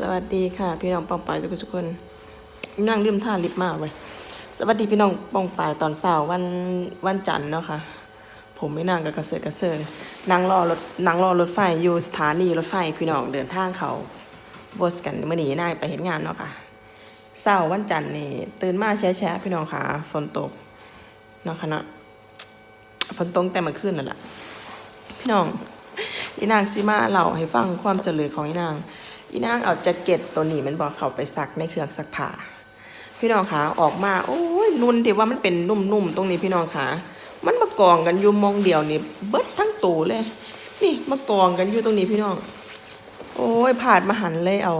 สวัสดีค่ะ พี่น้องปองปายทุกคนนั่งลืมท่าลิฟมากเว้ยสวัสดีพี่น้องปองปายตอนเช้าวันวันจันทร์เนาะค่ะ ผมไม่นั่งกับกระเสือกกระเสือนั่งรอรถนั่งรอรถไฟอยู่สถานีรถไฟพี่น้องเดินทางเขาบสกันเมื่อนี้น่าไปเห็นงานเนาะค่ะเช้าวันจันทร์นี่ตื่นมาแช่ๆพี่น้องค่ะฝนตกเนาะค่ะเนาะฝนตกแต่เมื่อคืนนั่นแหละพี่น้องอีนางซิมาเล่าให้ฟังความเฉลยของอีนาง อีนางเอาแจ็คเก็ตตัวนี้มันบอกเขาไปซักในเครื่องซักผ้าพี่น้องคะออกมาโอ้ยนุ่นที่ว่ามันเป็นนุ่มๆตรงนี้พี่น้องคะมันมากองกันอยู่มองเดียวนี่เบิดทั้งตูเลย นี่มากองกันอยู่ตรงนี้พี่น้อง โอ้ยผาดมาหันเลยเอา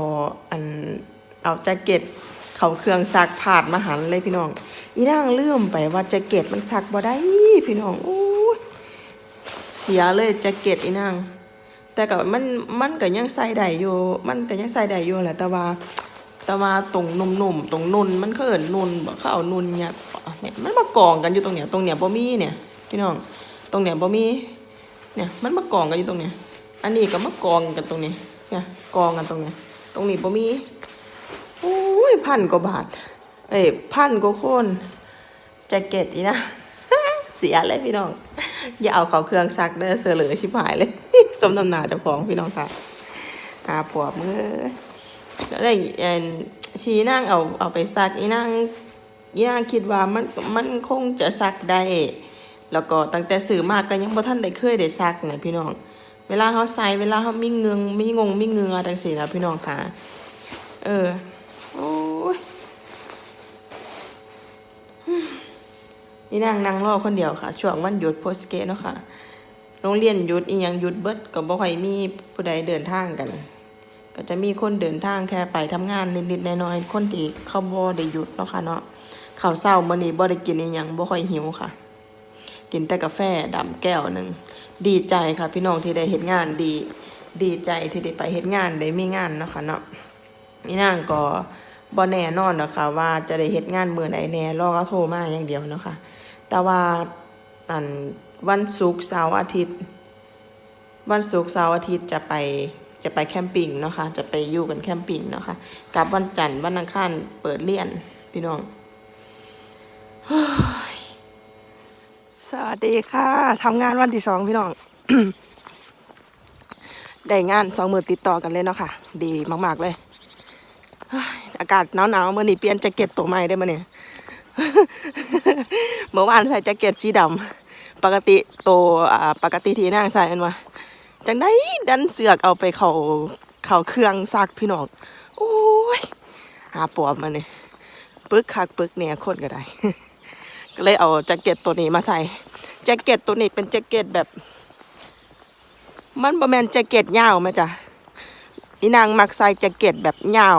อันเอาแจ็คเก็ตเขาเครื่องซักผาดมาหันเลยพี่น้อง อีนางเลื่อมไปว่าแจ็คเก็ตมันซักบ่ได้พี่น้องโอ้ยเสียเลยแจ็คเก็ตอีนาง แต่ก็มันมันก็ยังใส่ได้อยู่ มันก็ยังใส่ได้อยู่แหละแต่ว่าแต่ว่าตรงนุ่มๆตรงนุ่นมันเขาเอิ้นนุ่นบ่เขาเอานุ่นเนี่ยเนี่ยมันมากองกันอยู่ตรงเนี้ยตรงเนี้ยบ่มีเนี่ยพี่น้องตรงเนี้ยบ่มีเนี่ยมันมากองกันอยู่ตรงเนี้ยอันนี้ก็มากองกันตรงนี้เนี่ยกองกันตรงเนี้ยตรงนี้บ่มีโอ้ยพันกว่าบาท เอ้ยพันกว่าคนแจ็คเก็ตอีนะเสียเลยพี่น้องอย่าเอาเขาเครื่องซักเด้อเสือเหลือชิบหายเลย มตำหนาเจ้าของพี่น้องค่ะหาผัวมือก็เลยเอิ่นทีนั่งเอาเอาไปซักอีนั่งอีนั่งคิดว่ามันมันคงจะซักได้ แล้วก็ตั้งแต่สื่อมากก็ยังบ่ท่านได้เคยได้ซักนะพี่น้อง เวลาเขาใส่เวลาเขามีเงืองมีงงมีเงือจังสินะพี่น้องค่ะ เออโอ้ยนี่นั่งนั่งรอคนเดียวค่ะ ช่วงวันหยุดโพสเกตเนาะค่ะ โรงเรียนหยุดอีหยังหยุดเบิดก็บ่ค่อยมีผู้ใดเดินทางกัน ก็จะมีคนเดินทางแค่ไปทำงานนิดๆน้อยๆคนที่เขาบ่ได้หยุดเนาะค่ะเนาะข้าวเช้ามื้อนี้บ่ได้กินอีหยังบ่ค่อยหิวค่ะ กินแต่กาแฟดำแก้วหนึงดีใจค่ะ พี่น้องที่ได้เฮ็ดงานดี ดีใจที่ได้ไปเฮ็ดงานได้มีงานเนาะค่ะเนาะนี่นางก็บ่แน่นอนหรอกค่ะว่าจะได้เฮ็ดงานมื้อใดแน่รอเขาโทรมาอย่างเดียวเนาะค่ะแต่ว่าอัน วันศุกร์เสาร์อาทิตย์ วันศุกร์เสาร์อาทิตย์จะไปจะไปแคมปิ้งเนาะค่ะจะไปอยู่กันแคมปิ้งเนาะค่ะกลับวันจันทร์วันอังคารเปิดเรียนพี่น้องสวัสดีค่ะทำงานวันที่สองพี่น้องได้งานสองมือติดต่อกันเลยเนาะค่ะ ดีมากๆเลยอากาศหนาวๆเมื่อนี้เปลี่ยนแจ็คเก็ตตัวใหม่ได้มาเนี่ยเมื่อวานใส่แจ็คเก็ตสีดำ ปกติโตอ่าปกติที่นั่งใส่อันว่าจังได้ดันเสือกเอาไปเขาเขาเครื่องซักพี่น้องโอ้ยหาปวบมาเนี่ยปึกคักปึกเนี่ยคนก็ได้ ก็เลยเอาแจ็คเก็ตตัวนี้มาใส่แจ็คเก็ตตัวนี้เป็นแจ็คเก็ตแบบ มันบ่แมนแจ็คเก็ตยาวไหมจ๊ะอีนางมักใส่แจ็คเก็ตแบบยาว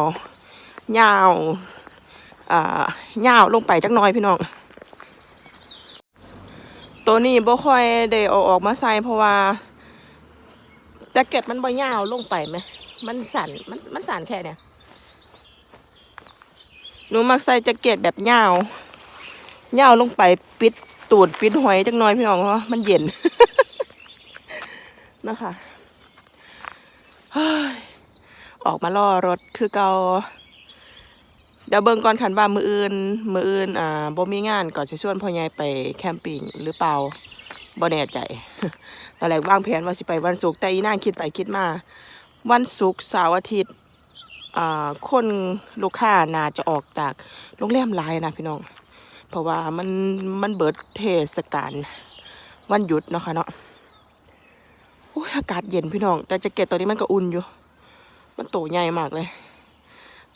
ยาวอ่ายาวลงไปจักน้อยพี่น้อง ตัวนี้บ่ค่อยได้เอาออกมาใส่เพราะว่าแจ็คเก็ตมันบ่ยาวลงไปไหม มันสั่นมันมันสั่นแค่เนี่ยหนูมักใส่แจ็คเก็ตแบบยาวยาวลงไปปิดตูดปิดหอยจักหน้อยพี่น้องเพราะมันเย็นนะคะออกมาล่อรถคือเกา เดี๋ยวเบิ่งก่อนคันว่ามืออื่น มืออื่นอ่าบ่มีงานก็จะชวนพ่อใหญ่ไปแคมปิ้งหรือเปล่าบ่แน่ใจตอนแรกวางแผนว่าสิไปวันศุกร์แต่อีนางคิดไปคิดมา วันศุกร์เสาร์อาทิตย์อ่าคนลูกค้าน่าจะออกจากโรงแรมหลายนะพี่น้อง เพราะว่ามันมันเบิดเทศกาลวันหยุดเนาะค่ะเนาะโอ้ยอากาศเย็นพี่น้อง แต่แจ็คเก็ตตัวนี้มันก็อุ่นอยู่ มันโตใหญ่มากเลย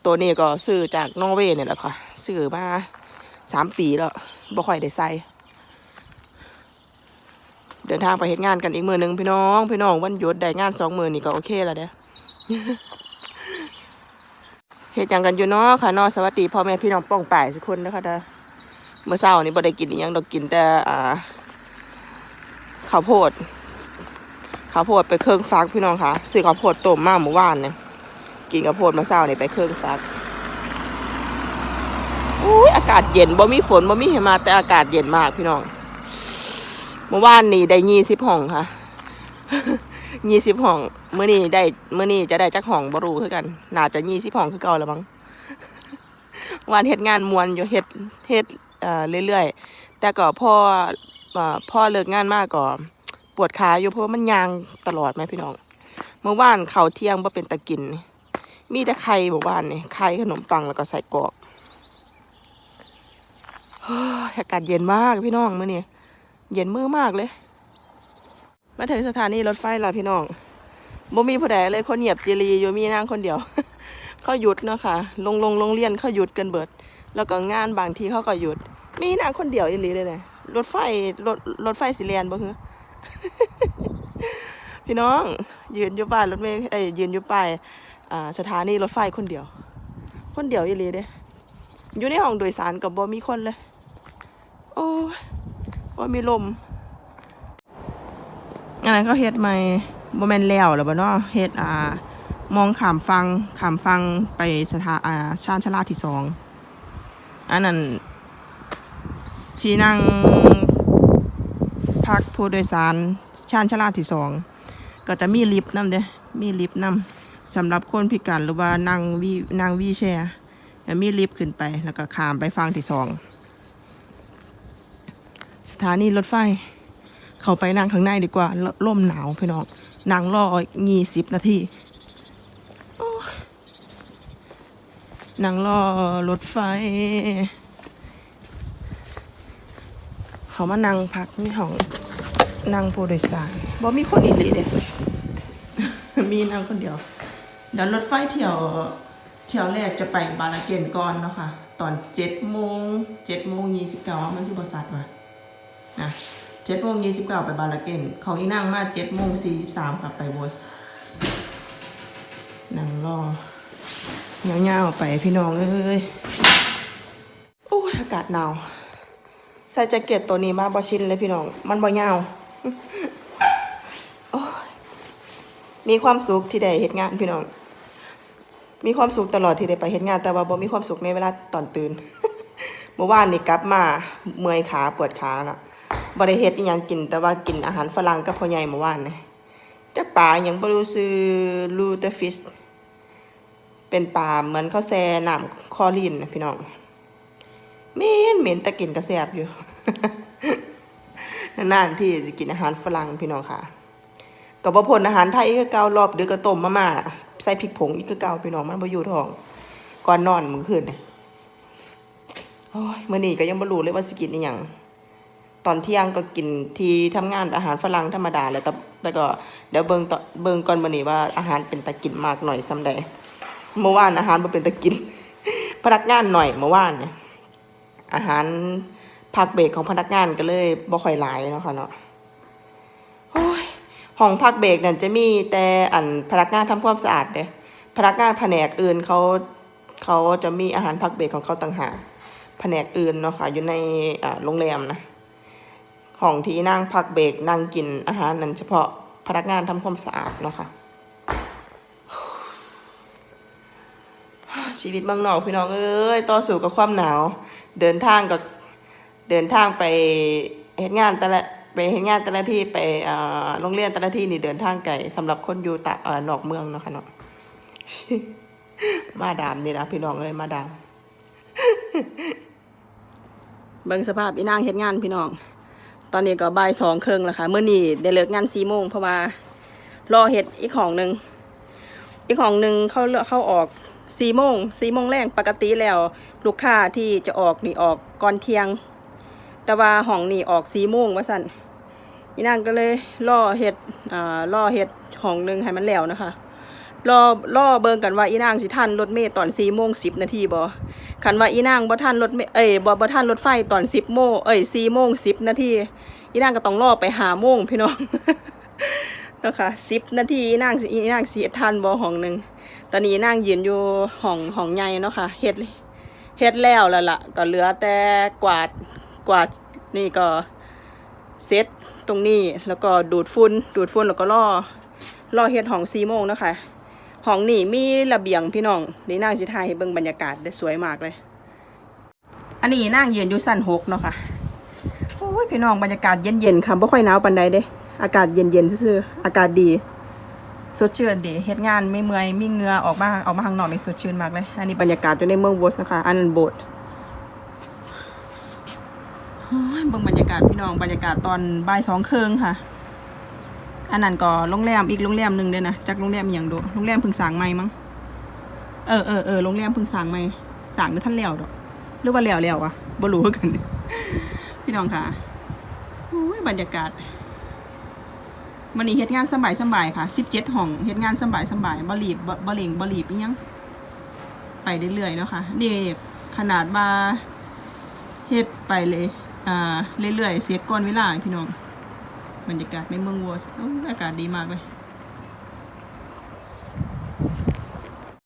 ตัวนี้ก็ซื้อจากนอร์เวย์เนี่ยแหละค่ะซื้อมาสามปีแล้วบ่ค่อยได้ใส่เดินทางไปเฮ็ดงานกันอีกมือหนึ่งพี่น้อง พี่น้องวันหยุดได้งานสองมือนี่ก็โอเคแล้วเด้อเฮ็ดหยังกันอยู่เนาะค่ะเนาะสวัสดีพ่อแม่พี่น้องป้องป่ายทุกคนนะคะเด้อเมื่อเช้านี้บ่ได้กินอีหยังดอกกินแต่อ่าข้าวโพดข้าวโพดไปเครื่องฟักพี่น้องค่ะซื้อข้าวโพดต้มมาเมื่อวานเนี่ย กินกับโพดมาเศร้านี่ไปเครื่องซักอุ้ยอากาศเย็นบ่มีฝนบ่มีหิมะแต่อากาศเย็นมากพี่น้องเมื่อวานนี้ได้ยี่สิบห้องค่ะยี่สิบห้องเมื้อนี้ได้เมื้อนี้จะได้จักห้องบ่รู้คือกันน่าจะยี่สิบห้องคือเก่าแล้วมั้งวานเฮ็ดงานมวนอยู่เฮ็ดเฮ็ดเอ่อเรื่อยๆ แต่ก็พ่อพ่อเลิกงานมากก็ปวดขาอยู่เพราะว่ามันยางตลอดไหมพี่น้อง เมื่อวานเข้าเที่ยงบ่เป็นตะกิน มีแต่ไข่เมื่อวานนี่ไข่ขนมปังแล้วก็ใส่กรอกอากาศเย็นมากพี่น้องเมื้อนี้เย็นมือมากเลย มาถึงสถานีรถไฟแล้วพี่น้องบ่มีผู้ใดเลยคนเงียบจีรีอยู่มีนางคนเดียว เขาหยุดเนาะค่ะ ลงลงโรงเรียนเขาหยุดกันเบิด แล้วก็งานบางทีเขาก็หยุด มีนางคนเดียวอีหลีเลยเลยรถไฟรถรถไฟสิเลียนบ่คือพี่น้อง ยืนอยู่ป้ายรถเมล์เอ้ยยืนอยู่ป้ายอ่า สถานีรถไฟคนเดียว คนเดียวอีหลีเด้อยู่ในห้องโดยสารกับบ่มีคนเลย โอ้ว่ามีลมอันนั้นเขาเฮ็ดใหม่บ่แม่นแล้วแล้วบ่เนาะเฮ็ดอ่ามองขามฟังขามฟังไปสถาอ่าชานชาลาที่สองอันนั้นที่นั่งพักผู้โดยสารชานชาลาที่สองก็จะมีลิฟต์นำเด้มีลิฟต์นำ สำหรับคนพิการหรือว่านั่งวีนั่งวีแชร์แล้วมีลิฟต์ขึ้นไปแล้วก็ข้ามไปฟังที่สอง สถานีรถไฟ เข้าไปนั่งข้างในดีกว่าลร่มหนาวพี่น้องนั่งรอยี่สิบนาทีนั่งรอรถไฟ เขามานั่งพักนี่ห้องนั่งผู้โดยสารบ่มีคนอีกหลีเด้มีนั่งคนเดียว เดี๋ยวรถไฟเที่ยวเที่ยวแรกจะไปบาลาเกนก่อนเนาะค่ะ ตอนเจ็ดโมงเจ็ดโมงยี่สิบเก้ามันที่บริษัทว่ะนะเจ็ดโมงยี่สิบเก้าไปบาลาเกนของอีนั่งมาเจ็ดโมงสี่สิบสามกลับไปบอสนั่งรอเงาๆไปพี่น้องเอ้ยโอ้ยอากาศหนาว ใส่แจ็คเก็ตตัวนี้มาบอชินเลยพี่น้อง มันบ่ยาวโอ้ย มีความสุขที่ได้เฮ็ดงานพี่น้อง มีความสุขตลอดที่ได้ไปเฮ็ดงาน แต่ว่าบ่มีความสุขในเวลาตอนตื่นเมื่อวานนี่กลับมาเมื่อยขาปวดขาน่ะบริเฮ็ดอหยังกิน แต่ว่ากินอาหารฝรั่งกับพ่อใหญ่เมื่อวานนี่จักปลาอหยังบ่รู้ซื้อลูเตฟิสเป็นปลาเหมือนข้าวแซ่น้ำคอรีนนะพี่น้องเหม็นเหม็นแต่กินก็แซ่บอยู่นานๆที่จะกินอาหารฝรั่งพี่น้องค่ะ ก็บ่พ้นอาหารไทยอีกคือเก่ารอบดึกก็ต้มมาม่าใส่พริกผงอีกคือเก่าพี่น้องมันบ่อยู่ท้อง ก่อนนอนมื้อคืนนี่โอ้ยมื้อนี้ก็ยังบ่รู้เลยว่าสิกินอีหยังตอนเที่ยงก็กินที่ทำงานอาหารฝรั่งธรรมดาแหล้วแต่แต่ก็เดี๋ยวเบิ่งต่อเบิ่งก่อนมื้อนี้ว่าอาหารเป็นตะกินมากหน่อยซำใดเมื่อวานอาหารบ่เป็นตะกิน พนักงานหน่อยเมื่อวานเนี่ยอาหารพักเบรกของพนักงานก็เลยบ่ค่อยหลายเนาะค่ะเนาะโอ้ย ห้องพักเบรกนั่นจะมีแต่อันพนักงานทำความสะอาดเด้พนักงานแผนกอื่นเขาเขาจะมีอาหารพักเบรกของเขาต่างหากแผนกอื่นเนาะค่ะอยู่ในโรงแรมนะของที่นั่งพักเบรกนั่งกินอาหารนั้นเฉพาะพนักงานทำความสะอาดเนาะค่ะชีวิตเมืองนอกพี่น้องเอ้ยต่อสู้กับความหนาว เดินทางกับเดินทางไปเฮ็ดงานแต่ละ ไปเฮ็ดงานแต่ละที่ไปโรงเรียนแต่ละที่นี่เดินทางไกลสำหรับคนอยู่ตะอนอกเมืองเนาะค่ะเนาะมาดามนี่นะพี่น้องเอ้ยมาดามเบิ่งสภาพอีนางเฮ็ดงานพี่น้อง ตอนนี้ก็บ่ายสองครึ่งแล้วค่ะเมื่อนี้ได้เลิกงานสี่โมงเพราะว่ารอเฮ็ดอีกของหนึ่งอีกของหนึ่งเขาเลือกเข้าออกสี่โมงสี่โมงแรกปกติแล้ว ลูกค้าที่จะออกนี่ออกก่อนเที่ยง แต่ว่าห้องนี่ออกสี่โมงว่าสั่นอีนางก็เลยรอเฮ็ดอ่ารอเฮ็ดห้องหนึ่งให้มันแล้วนะคะรอรอเบิ่งกันว่าอีนางสิทันรถเมล์ตอน4โมง10นาทีบ่คันว่าอีนางบ่ทันรถเมล์เอ้ยบ่บ่ทันรถไฟตอน10โมงเอ้ย4โมง10นาทีอีนางก็ต้องรอไป5โมงพี่น้องนะค่ะ10นาทีอีนางอีนางสิทันบ่ห้องหนึ่งตอนนี้อีนางยืนอยู่ห้องห้องใหญ่เนาะค่ะเฮ็ดเฮ็ดแล้วแล้วล่ะ ก็เหลือแต่กวาด กวาดนี่ก็เซตตรงนี้แล้วก็ดูดฝุ่นดูดฝุ่นแล้วก็รอรอเฮ็ดห้อง4โมงนะคะห้องนี่มีระเบียงพี่น้องนี่นั่งสิทายให้เบิ่งบรรยากาศได้สวยมากเลย อันนี้นั่งเยืนอยู่สั้นหกเนาะค่ะโอ้ยพี่น้องบรรยากาศเย็นๆค่ะบ่ค่อยหนาวปานใดเด้อากาศเย็นๆซื่อๆอากาศดีสดชื่นดีเฮ็ดงานไม่เมื่อยมีเงือออกมาออกมาข้างนอกนี่สดชื่นมากเลย อันนี้บรรยากาศอยู่ในเมืองวอสนะคะอันนั้นโบสถ์ เบิ่งบรรยากาศพี่น้องบรรยากาศตอนบ่ายสองเครึ่งค่ะ อันนั้นก็โรงแรมอีกโรงแรมหนึ่งด้วยนะจากโรงแรมอย่างโดโรงแรมพึ่งสางใหม่มั้งเออเออเออโรงแรมพึ่งสางใหม่สางหรือท่านแล้วดอกหรือว่าแล้วแล้วอะบ่รู้กัน พี่น้องค่ะโอ้ยบรรยากาศมันนี้เฮ็ดงานสบายสบายค่ะสิบเจ็ดห้องเฮ็ดงานสบายสบายบ่รีบบ่เร่งบ่รีบยังไปเรื่อยๆเนาะค่ะนี่ขนาดว่าเฮ็ดไปเลย เรื่อยๆเสียก่อนเวลาพี่น้อง บรรยากาศในเมืองวอสอากาศดีมากเลย